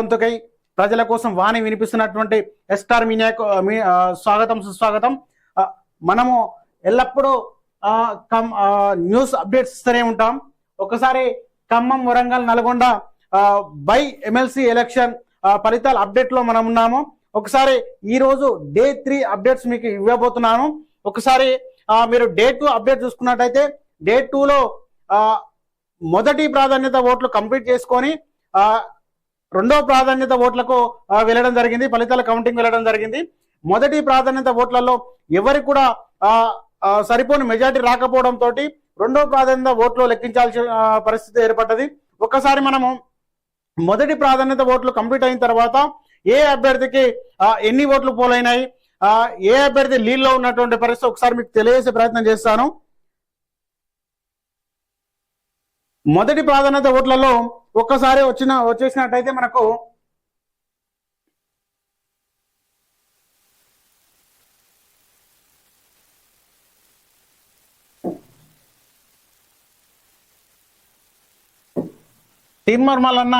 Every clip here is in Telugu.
గొంతుకై ప్రజల కోసం వాణి వినిపిస్తున్నటువంటి ఎస్టార్ మీడియా స్వాగతం సుస్వాగతం. మనము ఎల్లప్పుడూ న్యూస్ అప్డేట్స్ ఇస్తూనే ఉంటాం. ఒకసారి Khammam Warangal Nalgonda by MLC election ఫలితాల అప్డేట్లో మనం ఉన్నాము. ఒకసారి ఈ రోజు డే త్రీ అప్డేట్స్ మీకు ఇవ్వబోతున్నాను. ఒకసారి మీరు డే టూ అప్డేట్ చూసుకున్నట్టయితే డే టూలో మొదటి ప్రాధాన్యత ఓట్లు కంప్లీట్ చేసుకొని రెండో ప్రాధాన్యత ఓట్లకు వెళ్ళడం జరిగింది. ఫలితాల కౌంటింగ్ వెళ్ళడం జరిగింది. మొదటి ప్రాధాన్యత ఓట్లలో ఎవరికి కూడా సరిపోని మెజార్టీ రాకపోవడంతో రెండో ప్రాధాన్యత ఓట్లు లెక్కించాల్సిన పరిస్థితి ఏర్పడ్డది. ఒక్కసారి మనము మొదటి ప్రాధాన్యత ఓట్లు కంప్లీట్ అయిన తర్వాత ఏ అభ్యర్థికి ఎన్ని ఓట్లు పోలైనాయి ఏ అభ్యర్థి లీడ్లో ఉన్నటువంటి పరిస్థితి ఒకసారి మీకు తెలియజేసే ప్రయత్నం చేస్తాను. మొదటి ప్రాధాన్యత ఓట్లలో ఒక్కసారి వచ్చిన వచ్చేసినట్టయితే మనకు తిమ్మర్మలన్న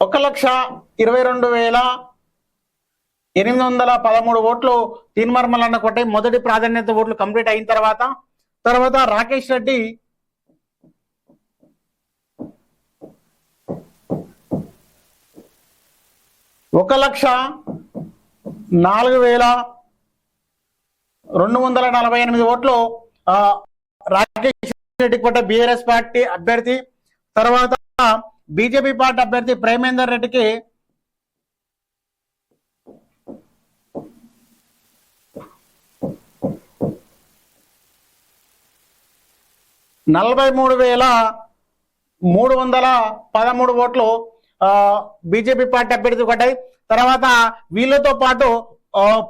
ఒక లక్ష ఇరవై రెండు వేల ఎనిమిది వందల పదమూడు ఓట్లు తీన్మర్మలన్న కొట్టే మొదటి ప్రాధాన్యత ఓట్లు కంప్లీట్ అయిన తర్వాత తర్వాత రాకేష్ రెడ్డి ఒక లక్ష నాలుగు వేల రెండు వందల నలభై ఎనిమిది ఓట్లు రాకేష్ రెడ్డి కొట్ట బిఆర్ఎస్ పార్టీ అభ్యర్థి తర్వాత బీజేపీ పార్టీ అభ్యర్థి ప్రేమేందర్ రెడ్డికి నలభై మూడు వేల మూడు వందల పదమూడు ఓట్లు బీజేపీ పార్టీ అభ్యర్థి కొట్టాయి. తర్వాత వీళ్ళతో పాటు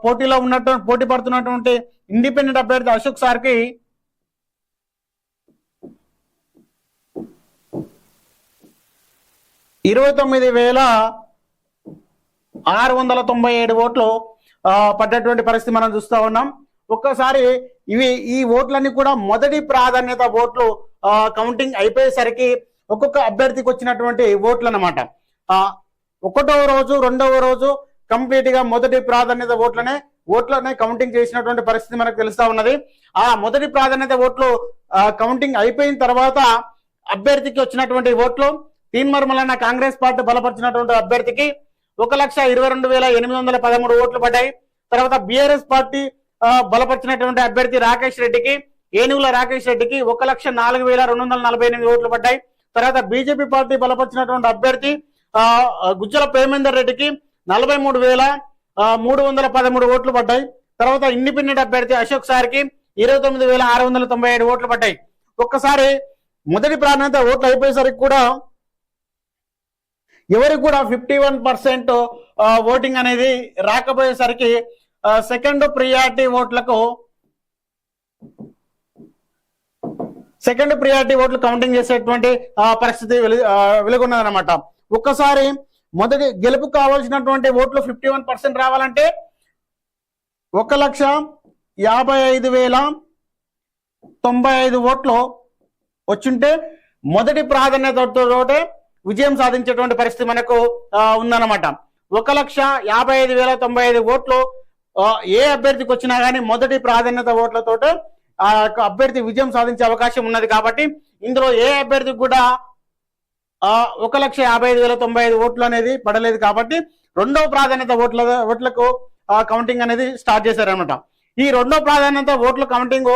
పోటీలో ఉన్నట్టు పోటీ పడుతున్నటువంటి ఇండిపెండెంట్ అభ్యర్థి అశోక్ సార్కి ఇరవై తొమ్మిది వేల ఆరు వందల తొంభై ఏడు ఓట్లు పడ్డటువంటి పరిస్థితి మనం చూస్తూ ఉన్నాం. ఒక్కసారి ఇవి ఈ ఓట్లన్నీ కూడా మొదటి ప్రాధాన్యత ఓట్లు కౌంటింగ్ అయిపోయేసరికి ఒక్కొక్క అభ్యర్థికి వచ్చినటువంటి ఓట్లు అనమాట ఒకటవ రోజు రెండవ రోజు కంప్లీట్గా మొదటి ప్రాధాన్యత ఓట్లనే ఓట్లనే కౌంటింగ్ చేసినటువంటి పరిస్థితి మనకు తెలుస్తా ఉన్నది. ఆ మొదటి ప్రాధాన్యత ఓట్లు కౌంటింగ్ అయిపోయిన తర్వాత అభ్యర్థికి వచ్చినటువంటి ఓట్లు తీన్మర్మలన్న కాంగ్రెస్ పార్టీ బలపరిచినటువంటి అభ్యర్థికి ఒక లక్ష ఇరవై రెండు వేల ఎనిమిది వందల పదమూడు ఓట్లు పడ్డాయి. తర్వాత బిఆర్ఎస్ పార్టీ బలపరిచినటువంటి అభ్యర్థి రాకేష్ రెడ్డికి ఏనుగుల రాకేష్ రెడ్డికి ఒక లక్ష నాలుగు వేల రెండు వందల నలభై ఎనిమిది ఓట్లు పడ్డాయి. తర్వాత బీజేపీ పార్టీ బలపరిచినటువంటి అభ్యర్థి ఆ, గుజ్జల ప్రేమేందర్ రెడ్డికి నలభై మూడు వేల మూడు వందల పదమూడు ఓట్లు పడ్డాయి. తర్వాత ఇండిపెండెంట్ అభ్యర్థి అశోక్ సార్కి ఇరవై తొమ్మిది వేల ఆరు వందల తొంభై ఏడు ఓట్లు పడ్డాయి. ఒక్కసారి మొదటి ప్రాధాన్యత ఓట్లు అయిపోయేసరికి కూడా ఎవరికి కూడా ఫిఫ్టీ వన్ పర్సెంట్ ఓటింగ్ అనేది రాకపోయేసరికి సెకండ్ ప్రియారిటీ ఓట్లకు సెకండ్ ప్రియారిటీ ఓట్లు కౌంటింగ్ చేసేటువంటి పరిస్థితి వెలు- ఆ, ఒక్కసారి మొదటి గెలుపు కావాల్సినటువంటి ఓట్లు ఫిఫ్టీ వన్ పర్సెంట్ రావాలంటే ఒక లక్ష యాభై ఐదు వేల తొంభై ఐదు ఓట్లు వచ్చుంటే మొదటి ప్రాధాన్యతతో విజయం సాధించేటువంటి పరిస్థితి మనకు ఉందన్నమాట. ఒక లక్ష యాభై ఐదు వేల తొంభై ఐదు ఓట్లు ఏ అభ్యర్థికి వచ్చినా కానీ మొదటి ప్రాధాన్యత ఓట్లతోటే ఆ యొక్క అభ్యర్థి విజయం సాధించే అవకాశం ఉన్నది కాబట్టి ఇందులో ఏ అభ్యర్థికి కూడా ఆ, ఒక లక్ష యాభై ఐదు వేల తొంభై ఐదు ఓట్లు అనేది పడలేదు కాబట్టి రెండవ ప్రాధాన్యత ఓట్ల ఓట్లకు కౌంటింగ్ అనేది స్టార్ట్ చేశారనమాట ఈ రెండో ప్రాధాన్యత ఓట్ల కౌంటింగ్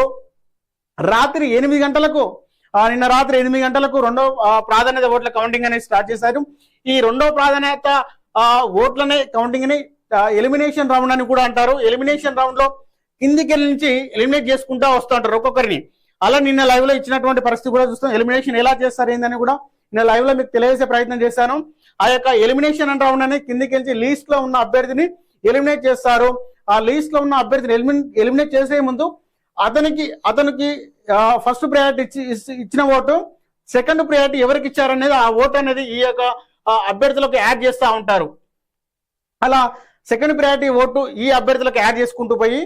రాత్రి ఎనిమిది గంటలకు నిన్న రాత్రి ఎనిమిది గంటలకు రెండో ప్రాధాన్యత ఓట్ల కౌంటింగ్ అనేది స్టార్ట్ చేశారు. ఈ రెండో ప్రాధాన్యత ఆ, ఓట్లనే కౌంటింగ్ని ఎలిమినేషన్ రౌండ్ అని కూడా అంటారు. ఎలిమినేషన్ రౌండ్లో కిందికి నుంచి ఎలిమినేట్ చేసుకుంటా వస్తూ ఉంటారు ఒక్కొక్కరిని. అలా నిన్న లైవ్లో ఇచ్చినటువంటి పరిస్థితి కూడా చూస్తాం. ఎలిమినేషన్ ఎలా చేస్తారు ఏందని కూడా నేను లైవ్లో మీకు తెలియజేసే ప్రయత్నం చేశాను. ఆ యొక్క ఎలిమినేషన్ అండ్ రౌండ్ అని కిందికి వెళ్ళి లీస్ట్లో ఉన్న అభ్యర్థిని ఎలిమినేట్ చేస్తారు. ఆ లీస్ట్లో ఉన్న అభ్యర్థిని ఎలిమినేట్ ఎలిమినేట్ చేసే ముందు అతనికి అతనికి ఫస్ట్ ప్రయారిటీ ఇచ్చి ఇచ్చిన ఓటు సెకండ్ ప్రయారిటీ ఎవరికి ఇచ్చారనేది ఆ ఓటు అనేది ఈ యొక్క అభ్యర్థులకు యాడ్ చేస్తూ ఉంటారు. అలా సెకండ్ ప్రయారిటీ ఓటు ఈ అభ్యర్థులకు యాడ్ చేసుకుంటూ పోయి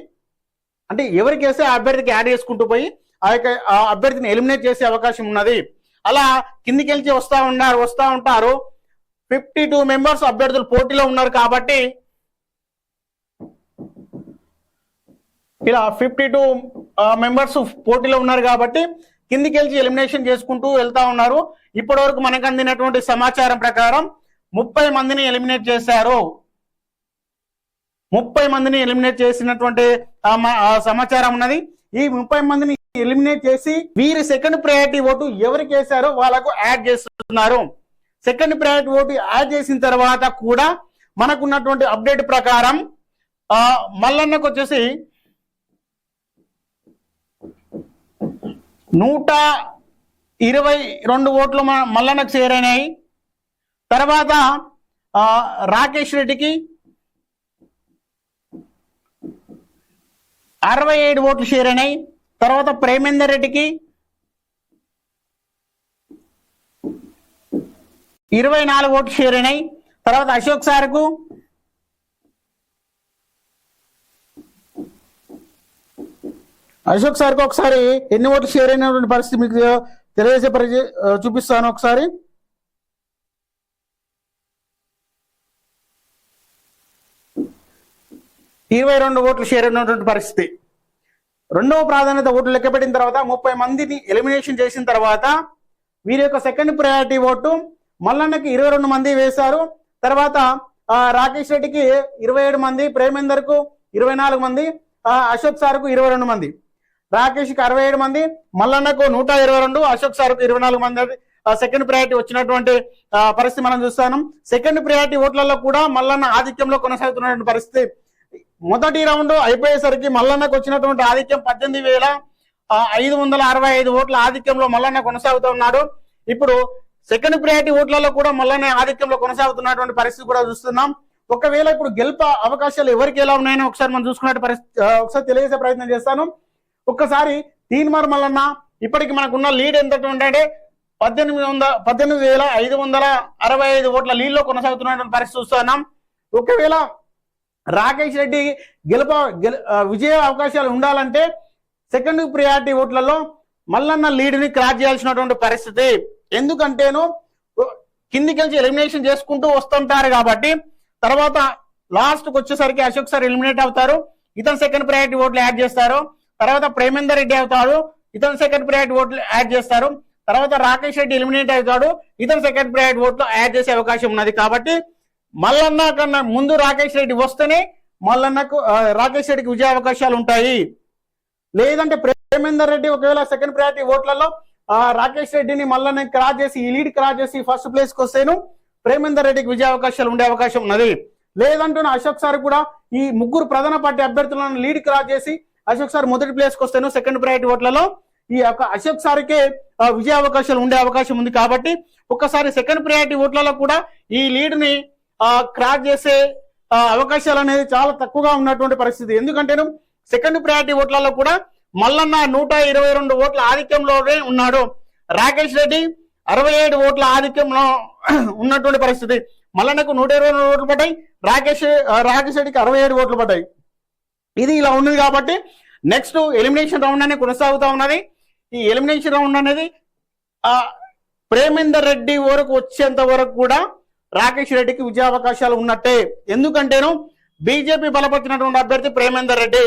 అంటే ఎవరికి వేస్తే ఆ అభ్యర్థికి యాడ్ చేసుకుంటూ పోయి ఆ యొక్క ఆ అభ్యర్థిని ఎలిమినేట్ చేసే అవకాశం ఉన్నది. అలా కిందికి వెళ్ళి వస్తా ఉన్నారు వస్తూ ఉంటారు. ఫిఫ్టీ టూ మెంబర్స్ అభ్యర్థులు పోటీలో ఉన్నారు కాబట్టి ఇలా ఫిఫ్టీ టూ మెంబర్స్ పోటీలో ఉన్నారు కాబట్టి కిందికి వెళ్ళి ఎలిమినేషన్ చేసుకుంటూ వెళ్తా ఉన్నారు. ఇప్పటి వరకు మనకు అందినటువంటి సమాచారం ప్రకారం ముప్పై మందిని ఎలిమినేట్ చేశారు. ముప్పై మందిని ఎలిమినేట్ చేసినటువంటి సమాచారం ఉన్నది. ఈ ముప్పై మందిని ఎలిమినేట్ చేసి వీరి సెకండ్ ప్రయారిటీ ఓటు ఎవరికి వేశారో వాళ్ళకు యాడ్ చేస్తున్నారు. సెకండ్ ప్రయారిటీ ఓటు యాడ్ చేసిన తర్వాత కూడా మనకున్నటువంటి అప్డేట్ ప్రకారం మల్లన్నకు వచ్చేసి నూట ఇరవై రెండు ఓట్లు మ- మల్లన్నకు చేరైనాయి తర్వాత రాకేష్ రెడ్డికి అరవై ఏడు ఓట్లు షేర్ అయినాయి. తర్వాత ప్రేమేందర్ రెడ్డికి ఇరవై నాలుగు ఓట్లు షేర్ అయినాయి. తర్వాత అశోక్ సార్కు అశోక్ సార్కి ఒకసారి ఎన్ని ఓట్లు షేర్ అయినటువంటి పరిస్థితి మీకు తెలియజేసే పరిచయ చూపిస్తాను ఒకసారి. ఇరవై రెండు ఓట్లు షేర్ అయినటువంటి పరిస్థితి. రెండవ ప్రాధాన్యత ఓట్లు లెక్కపెట్టిన తర్వాత ముప్పై మందిని ఎలిమినేషన్ చేసిన తర్వాత వీరి యొక్క సెకండ్ ప్రయారిటీ ఓటు మల్లన్నకి ఇరవై రెండు మంది వేశారు. తర్వాత రాకేష్ రెడ్డికి ఇరవై ఏడు మంది ప్రేమేందర్కు ఇరవై నాలుగు మంది అశోక్ సార్కు ఇరవై రెండు మంది. రాకేష్కి అరవై ఏడు మంది మల్లన్నకు నూట ఇరవై రెండు అశోక్ సార్కు ఇరవై నాలుగు మంది సెకండ్ ప్రయారిటీ వచ్చినటువంటి పరిస్థితి మనం చూస్తాను. సెకండ్ ప్రయారిటీ ఓట్లలో కూడా మల్లన్న ఆధిక్యంలో కొనసాగుతున్నటువంటి పరిస్థితి మొదటి రౌండ్ అయిపోయేసరికి మల్లన్నకు వచ్చినటువంటి ఆధిక్యం పద్దెనిమిది వేల ఐదు వందల అరవై ఐదు ఓట్ల ఆధిక్యంలో మల్లన్న కొనసాగుతూ ఉన్నాడు. ఇప్పుడు సెకండ్ ప్రయారిటీ ఓట్లలో కూడా మల్లన్న ఆధిక్యంలో కొనసాగుతున్నటువంటి పరిస్థితి కూడా చూస్తున్నాం. ఒకవేళ ఇప్పుడు గెలుప అవకాశాలు ఎవరికి ఎలా ఉన్నాయని ఒకసారి మనం చూసుకునే పరిస్థితి ఒకసారి తెలియజేసే ప్రయత్నం చేస్తాను. ఒక్కసారి తీన్మార్ మల్లన్న ఇప్పటికి మనకున్న లీడ్ ఎంత అంటే పద్దెనిమిది వందల పద్దెనిమిది వేల ఐదు వందల అరవై ఐదు ఓట్ల లీడ్లో కొనసాగుతున్నటువంటి పరిస్థితి చూస్తున్నాం. ఒకవేళ రాకేష్ రెడ్డి గెలుప గెలు విజయ అవకాశాలు ఉండాలంటే సెకండ్ ప్రియారిటీ ఓట్లలో మల్లన్న లీడ్ని క్రాస్ చేయాల్సినటువంటి పరిస్థితి. ఎందుకంటేను కిందికి వెళ్ళి ఎలిమినేషన్ చేసుకుంటూ వస్తుంటారు కాబట్టి తర్వాత లాస్ట్కి వచ్చేసరికి అశోక్ సార్ ఎలిమినేట్ అవుతారు ఇతను సెకండ్ ప్రయారిటీ ఓట్లు యాడ్ చేస్తారు తర్వాత ప్రేమేందర్ రెడ్డి అవుతాడు ఇతను సెకండ్ ప్రయారిటీ ఓట్లు యాడ్ చేస్తారు తర్వాత రాకేష్ రెడ్డి ఎలిమినేట్ అవుతాడు ఇతను సెకండ్ ప్రయారిటీ ఓట్లు యాడ్ చేసే అవకాశం ఉన్నది కాబట్టి మల్లన్న కన్నా ముందు రాకేష్ రెడ్డి వస్తేనే మల్లన్నకు రాకేష్ రెడ్డికి విజయ అవకాశాలు ఉంటాయి. లేదంటే ప్రేమేందర్ రెడ్డి ఒకవేళ సెకండ్ ప్రయారిటీ ఓట్లలో ఆ, రాకేష్ రెడ్డిని మల్లన్న క్రాస్ చేసి ఈ లీడ్ క్రాస్ చేసి ఫస్ట్ ప్లేస్కి వస్తేను ప్రేమేందర్ రెడ్డికి విజయ అవకాశాలు ఉండే అవకాశం ఉన్నది. లేదంటున్న అశోక్ సార్ కూడా ఈ ముగ్గురు ప్రధాన పార్టీ అభ్యర్థులను లీడ్ క్రాస్ చేసి అశోక్ సార్ మొదటి ప్లేస్కి వస్తేను సెకండ్ ప్రయారిటీ ఓట్లలో. ఈ యొక్క అశోక్ సార్కే ఆ, విజయ అవకాశాలు ఉండే అవకాశం ఉంది కాబట్టి ఒక్కసారి సెకండ్ ప్రయారిటీ ఓట్లలో కూడా ఈ లీడ్ క్రాక్ చేసే అవకాశాలు అనేది చాలా తక్కువగా ఉన్నటువంటి పరిస్థితి. ఎందుకంటే సెకండ్ ప్రయారిటీ ఓట్లలో కూడా మల్లన్న నూట ఇరవై రెండు ఓట్ల ఆధిక్యంలోనే ఉన్నాడు. రాకేష్ రెడ్డి అరవై ఏడు ఓట్ల ఆధిక్యంలో ఉన్నటువంటి పరిస్థితి. మల్లన్నకు నూట ఇరవై రెండు ఓట్లు పడ్డాయి రాకేష్ రాకేష్ రెడ్డికి అరవై ఏడు ఓట్లు పడ్డాయి. ఇది ఇలా ఉన్నది కాబట్టి నెక్స్ట్ ఎలిమినేషన్ రౌండ్ అనేది కొనసాగుతూ ఉన్నది. ఈ ఎలిమినేషన్ రౌండ్ అనేది ప్రేమేందర్ రెడ్డి వరకు వచ్చేంత వరకు కూడా రాకేష్ రెడ్డికి విజయావకాశాలు ఉన్నట్టే. ఎందుకంటేను బీజేపీ బలపరిచినటువంటి అభ్యర్థి ప్రేమేందర్ రెడ్డి.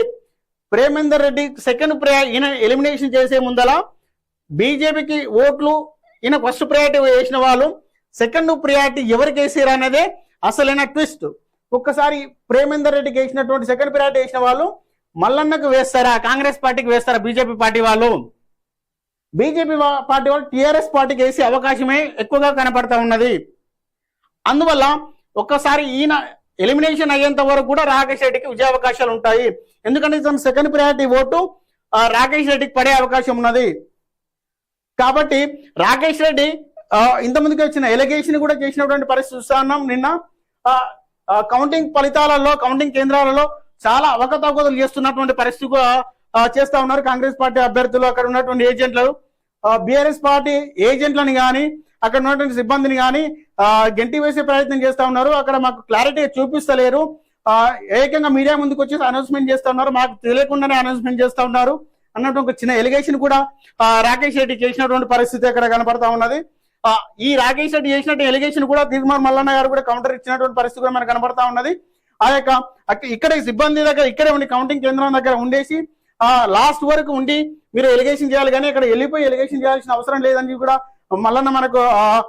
ప్రేమేందర్ రెడ్డి సెకండ్ ప్రయా ఈయన ఎలిమినేషన్ చేసే ముందల బీజేపీకి ఓట్లు ఈయన ఫస్ట్ ప్రయారిటీ వేసిన వాళ్ళు సెకండ్ ప్రియారిటీ ఎవరికి వేసారు అనేది అసలైన ట్విస్ట్ ఒక్కసారి ప్రేమేందర్ రెడ్డికి వేసినటువంటి సెకండ్ ప్రయారిటీ వేసిన వాళ్ళు మల్లన్నకు వేస్తారా? కాంగ్రెస్ పార్టీకి వేస్తారా? బీజేపీ పార్టీ వాళ్ళు? బీజేపీ పార్టీ వాళ్ళు టీఆర్ఎస్ పార్టీకి వేసే అవకాశమే ఎక్కువగా కనపడతా ఉన్నది. అందువల్ల ఒక్కసారి ఈయన ఎలిమినేషన్ అయ్యేంత వరకు కూడా రాకేష్ రెడ్డికి విజయ అవకాశాలు ఉంటాయి. ఎందుకంటే తన సెకండ్ ప్రయారిటీ ఓటు రాకేష్ రెడ్డికి పడే అవకాశం ఉన్నది. కాబట్టి రాకేష్ రెడ్డి ఇంతమందికి వచ్చిన ఎలిగేషన్ కూడా చేసినటువంటి పరిస్థితి చూస్తున్నాం నిన్న కౌంటింగ్ ఫలితాలలో కౌంటింగ్ కేంద్రాలలో చాలా అవకతవకలు చేస్తున్నటువంటి పరిస్థితి కూడా, చేస్తా ఉన్నారు. కాంగ్రెస్ పార్టీ అభ్యర్థులు అక్కడ ఉన్నటువంటి ఏజెంట్లు బీఆర్ఎస్ పార్టీ ఏజెంట్లను కానీ అక్కడ ఉన్నటువంటి సిబ్బందిని కానీ గెంటి వేసే ప్రయత్నం చేస్తా ఉన్నారు. అక్కడ మాకు క్లారిటీ చూపిస్తలేరు. ఏకంగా మీడియా ముందుకు వచ్చి అనౌన్స్మెంట్ చేస్తా ఉన్నారు. మాకు తెలియకుండానే అనౌన్స్మెంట్ చేస్తా ఉన్నారు. అన్నట్టు ఒక చిన్న ఎలిగేషన్ కూడా రాకేష్ రెడ్డి చేసినటువంటి పరిస్థితి అక్కడ కనపడతా ఉన్నది. ఈ రాకేష్ రెడ్డి చేసినట్టు ఎలిగేషన్ కూడా తీర్మార్ మల్లన్న గారు కూడా కౌంటర్ ఇచ్చినటువంటి పరిస్థితి కూడా మనకు కనపడతా ఉన్నది. ఆ యొక్క ఇక్కడ సిబ్బంది దగ్గర ఇక్కడే ఉండి కౌంటింగ్ కేంద్రం దగ్గర ఉండేసి లాస్ట్ వరకు ఉండి మీరు ఎలిగేషన్ చేయాలి కానీ ఇక్కడ వెళ్ళిపోయి ఎలిగేషన్ చేయాల్సిన అవసరం లేదని కూడా మల్లన్న మనకు ఆ,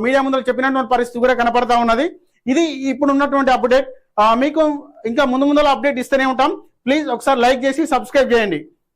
మీడియా ముందు చెప్పినటువంటి పరిస్థితి కూడా కనపడతా ఉన్నది. ఇది ఇప్పుడు ఉన్నటువంటి అప్డేట్. మీకు ఇంకా ముందు ముందర అప్డేట్ ఇస్తూనే ఉంటాం. ప్లీజ్ ఒకసారి లైక్ చేసి సబ్స్క్రైబ్ చేయండి.